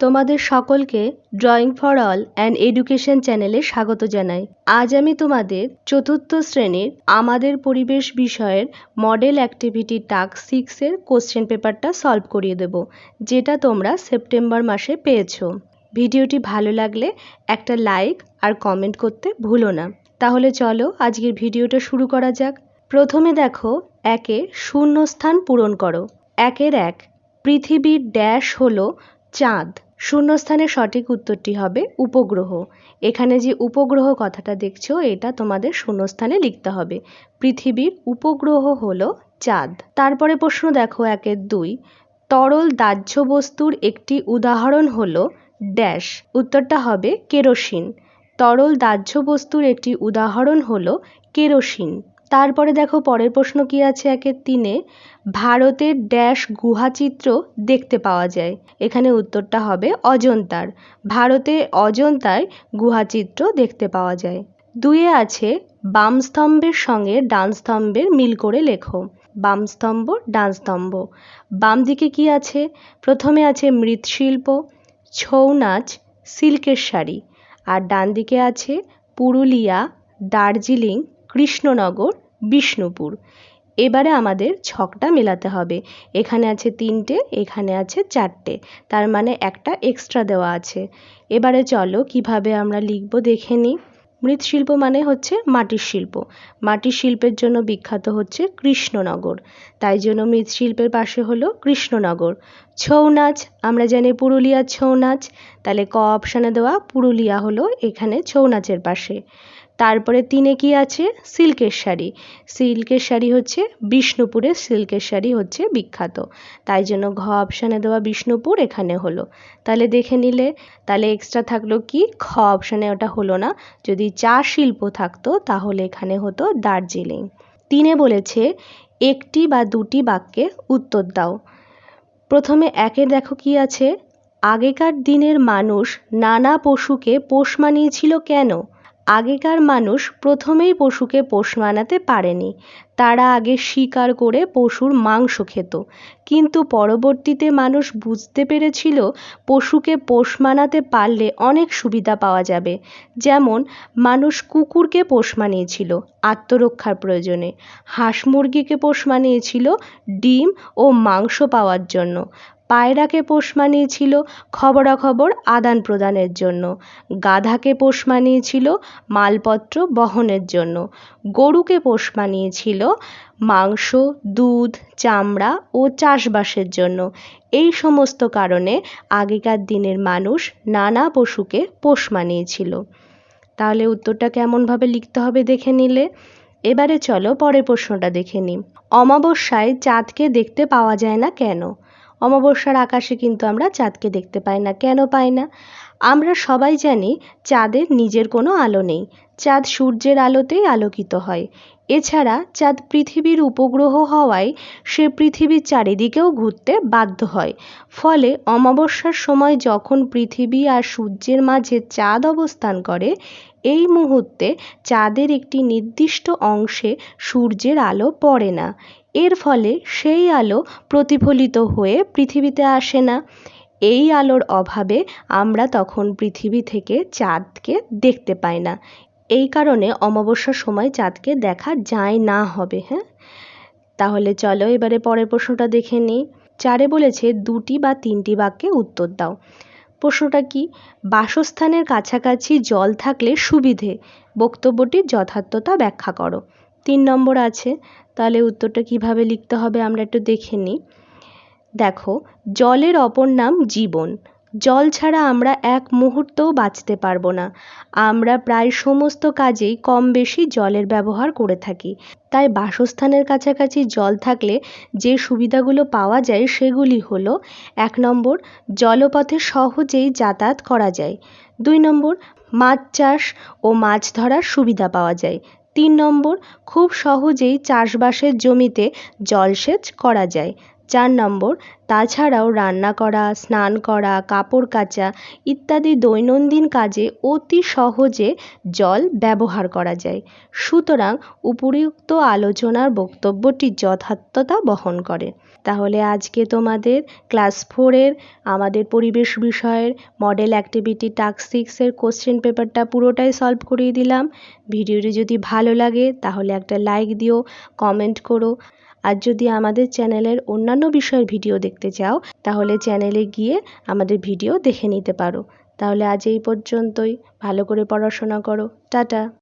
তোমাদের সকলকে drawing for all and education চ্যানেলে স্বাগত জানাই। আজ আমি তোমাদের চতুর্থ শ্রেণির আমাদের পরিবেশ বিষয়ের মডেল অ্যাক্টিভিটি টাস্ক সিক্সের কোশ্চেন পেপারটা সলভ করিয়ে দেব, যেটা তোমরা সেপ্টেম্বর মাসে পেয়েছ। ভিডিওটি ভালো লাগলে একটা লাইক আর কমেন্ট করতে ভুলো না। তাহলে চলো আজকের ভিডিওটা শুরু করা যাক। প্রথমে দেখো একে শূন্যস্থান পূরণ করো। একের এক, পৃথিবীর ড্যাশ হলো চাঁদ। শূন্যস্থানের সঠিক উত্তরটি হবে উপগ্রহ। এখানে যে উপগ্রহ কথাটা দেখছ, এটা তোমাদের শূন্যস্থানে লিখতে হবে। পৃথিবীর উপগ্রহ হলো চাঁদ। তারপরে প্রশ্ন দেখো একের দুই। তরল দাহ্য বস্তুর একটি উদাহরণ হলো ড্যাশ। উত্তরটা হবে কেরোসিন। তরল দাহ্য বস্তুর একটি উদাহরণ হলো কেরোসিন। তারপরে দেখো পরের প্রশ্ন কি আছে একের তিনে? ভারতের ড্যাশ গুহাচিত্র দেখতে পাওয়া যায়। এখানে উত্তরটা হবে অজন্তার। ভারতে অজন্তায় গুহাচিত্র দেখতে পাওয়া যায়। দুয়ে আছে বাম স্তম্ভের সঙ্গে ডান স্তম্ভের মিল করে লেখো। বাম স্তম্ভ ডান স্তম্ভ বাম দিকে কি আছে? প্রথমে আছে মৃৎশিল্প ছৌ নাচ সিল্কের শাড়ি। আর ডান দিকে আছে পুরুলিয়া, দার্জিলিং, কৃষ্ণনগর বিষ্ণুপুর। এবারে আমাদের ছকটা মেলাতে হবে। এখানে আছে তিনটে, এখানে আছে চারটে। তার মানে একটা এক্সট্রা দেওয়া আছে। এবারে চলো, কীভাবে আমরা লিখব দেখে নিই। মৃৎশিল্প মানে হচ্ছে মাটির শিল্প। মাটির শিল্পের জন্য বিখ্যাত হচ্ছে কৃষ্ণনগর। তাই জন্য মৃৎশিল্পের পাশে হলো কৃষ্ণনগর। ছৌ নাচ, আমরা জানি পুরুলিয়ার ছৌ নাচ, তাহলে ক অপশানে দেওয়া পুরুলিয়া হলো এখানে ছৌ নাচের পাশে। তারপরে তিনে কি আছে? সিল্কের শাড়ি সিল্কের শাড়ি হচ্ছে বিষ্ণুপুরের সিল্কের শাড়ি হচ্ছে বিখ্যাত। তাই জন্য ঘ অপশানে দেওয়া বিষ্ণুপুর এখানে হলো। তাহলে দেখে নিলে, তাহলে এক্সট্রা থাকল কি? খ অপশানে ওটা হলো না। যদি চা শিল্প থাকতো, তাহলে এখানে হতো দার্জিলিং। তিনে বলেছে, একটি বা দুটি বাক্যে উত্তর দাও। প্রথমে একে দেখো কি আছে? আগেকার দিনের মানুষ নানা পশুকে পোষ মানিয়েছিল কেন? আগেকার মানুষ প্রথমেই পশুকে পোষ মানাতে পারেনি। তারা আগে শিকার করে পশুর মাংস খেত। কিন্তু পরবর্তীতে মানুষ বুঝতে পেরেছিল পশুকে পোষ মানাতে পারলে অনেক সুবিধা পাওয়া যাবে। যেমন, মানুষ কুকুরকে পোষ মানিয়েছিল আত্মরক্ষার প্রয়োজনে। হাঁস মুরগিকে পোষ মানিয়েছিল ডিম ও মাংস পাওয়ার জন্য। পায়রাকে পোষ মানিয়েছিল খবরাখবর আদান প্রদানের জন্য। গাধাকে পোষ মানিয়েছিল মালপত্র বহনের জন্য। গরুকে পোষ মানিয়েছিল মাংস, দুধ, চামড়া ও চাষবাসের জন্য। এই সমস্ত কারণে আগেকার দিনের মানুষ নানা পশুকে পোষ মানিয়েছিল। তাহলে উত্তরটা কেমনভাবে লিখতে হবে দেখে নিলে? এবারে চলো পরের প্রশ্নটা দেখে নিই। অমাবস্যায় চাঁদকে দেখতে পাওয়া যায় না কেন? অমাবস্যার আকাশে কিন্তু আমরা চাঁদকে দেখতে পাই না। কেন পাই না? আমরা সবাই জানি চাঁদের নিজের কোনো আলো নেই। চাঁদ সূর্যের আলোতেই আলোকিত হয়। এছাড়া চাঁদ পৃথিবীর উপগ্রহ হওয়ায় সে পৃথিবীর চারিদিকেও ঘুরতে বাধ্য হয়। ফলে অমাবস্যার সময় যখন পৃথিবী আর সূর্যের মাঝে চাঁদ অবস্থান করে, এই মুহূর্তে চাঁদের একটি নির্দিষ্ট অংশে সূর্যের আলো পড়ে না। এর ফলে সেই আলো প্রতিফলিত হয়ে পৃথিবীতে আসে না। এই আলোর অভাবে আমরা তখন পৃথিবী থেকে চাঁদকে দেখতে পাই না। এই কারণে অমাবস্যার সময় চাঁদকে দেখা যায় না হবে হ্যাঁ? তাহলে চলো এবারে পরের প্রশ্নটা দেখে নিই। চারে বলেছে, দুটি বা তিনটি বাক্যে উত্তর দাও। প্রশ্নটা কি? বাসস্থানের কাছাকাছি জল থাকলে সুবিধে। বক্তব্যটির যথার্থতা ব্যাখ্যা করো। তিন নম্বর আছে, তাহলে উত্তরটা কীভাবে লিখতে হবে আমরা একটু দেখে নিই। দেখো, জলের অপর নাম জীবন। জল ছাড়া আমরা এক মুহূর্তও বাঁচতে পারব না। আমরা প্রায় সমস্ত কাজেই কম বেশি জলের ব্যবহার করে থাকি। তাই বাসস্থানের কাছাকাছি জল থাকলে যে সুবিধাগুলো পাওয়া যায় সেগুলি হলো, এক নম্বর, জলপথে সহজেই যাতায়াত করা যায়। দুই নম্বর, মাছ চাষ ও মাছ ধরার সুবিধা পাওয়া যায়। তিন নম্বর, খুব সহজেই চাষবাসের জমিতে জলসেচ করা যায়। চার নম্বর, তাছাড়াও রান্না করা, স্নান করা, কাপড় কাচা ইত্যাদি দৈনন্দিন কাজে অতি সহজে জল ব্যবহার করা যায়। সুতরাং উপরিউক্ত আলোচনার বক্তব্যটি যথার্থতা বহন করে। তাহলে আজকে তোমাদের ক্লাস ফোরের আমাদের পরিবেশ বিষয়ের মডেল অ্যাক্টিভিটি টাস্ক সিক্সের কোশ্চেন পেপারটা পুরোটাই সলভ করিয়ে দিলাম। ভিডিওটি যদি ভালো লাগে, তাহলে একটা লাইক দিও কমেন্ট করো। আর যদি আমাদের চ্যানেলের অন্যান্য বিষয়ের ভিডিও দেখতে চাও, তাহলে চ্যানেলে গিয়ে আমাদের ভিডিও দেখে নিতে পারো। তাহলে আজ এই পর্যন্তই। ভালো করে পড়াশোনা করো। টাটা।